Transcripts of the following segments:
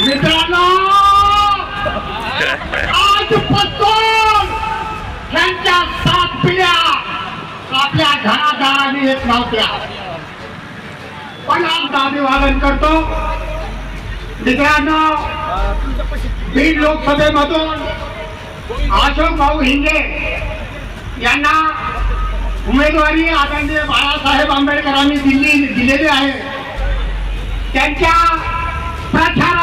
मित्रांनो आजपासून त्यांच्या सात पिढ्या आपल्या घरादाराने येत नव्हत्या. पण आज अभिवादन करतो. मित्रांनो बीड लोकसभेमधून अशोक भाऊ हिंगे यांना उमेदवारी आदरणीय बाळासाहेब आंबेडकरांनी दिली दिलेली आहे. त्यांच्या प्रचार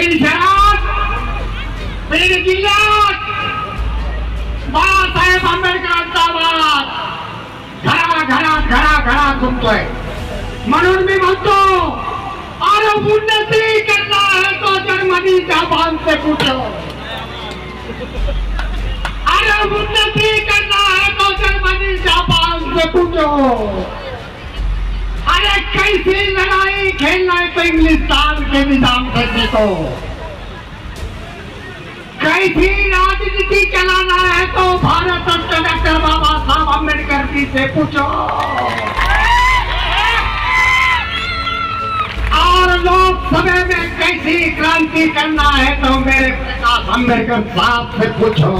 बीड शहरात बीड जिल्ह्यात बाळासाहेब आंबेडकरांचा आवाज घरा घरात घरा घरात घुमतोय म्हणून मी म्हणतो अरे उन्नती करना है तो जर्मनी जापान से पूछो अरे उन्नती करना है तो जर्मनी जापान से पूछो अरे कैसी लड़ाई खेलना इंग्लिस्तान के निज़ाम से सीखो कैसी राजनीति चलाना है तो भारत के डॉक्टर बाबा साहब अंबेडकर जी से पूछो। और लोकसभा में कैसी क्रांति करना है तो मेरे प्रकाश अंबेडकर साहब से पूछो।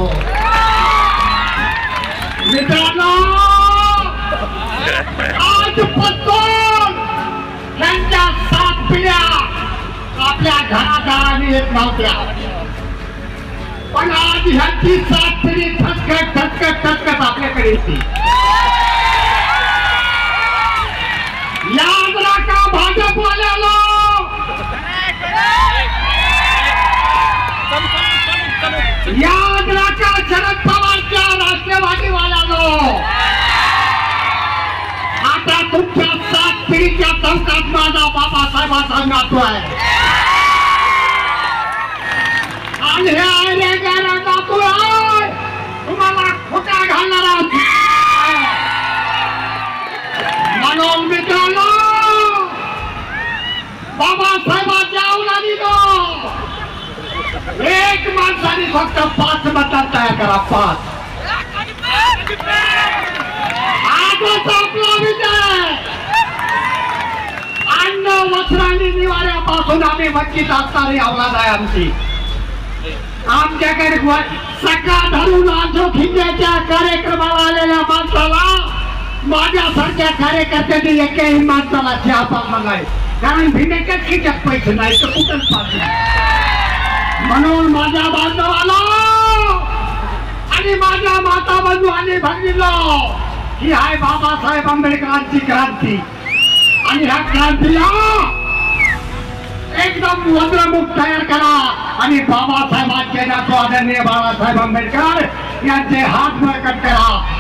आजपासून त्यांच्या येत नव्हत्या पण आज ह्यांची साथ तरी ठसकत ठसकत ठसकत आपल्याकडे येते. याद राखा भाजपवाल्याला. याद राखा शरद पवारच्या राष्ट्रवादीवाल्यानो आता तुमच्या सात पिढीच्या चौकात माझा बाबासाहेबाचा नातू आहे. बाबासाहेबांच्या अवलादीनं एक माणसाने फक्त पाच मतदार तयार करा पाच. आजच आपला विजय. अन्न वस्त्र आणि निवाऱ्यापासून आम्ही वंचित असणारी अवलाद आहे आमची. आमच्याकडे सकाळ धरून आजो खिंड्याच्या कार्यक्रमाला आलेल्या माणसाला माझ्यासारख्या कार्यकर्त्यांनी एकही माणसाला चहा पाजला नाही. कारण भिनेकच खिचत पैसे नाही तर कुठंच पाजले म्हणून माझ्या बांधवाला आणि माझ्या माता बंधू आणि भगिनीला ही आहे बाबासाहेब आंबेडकरांची क्रांती। आणि ह्या क्रांतीला एकदम वज्रमुख तयार करा. आणि बाबासाहेबांचे नातू आदरणीय बाळासाहेब आंबेडकर यांचे हात बळकट करा.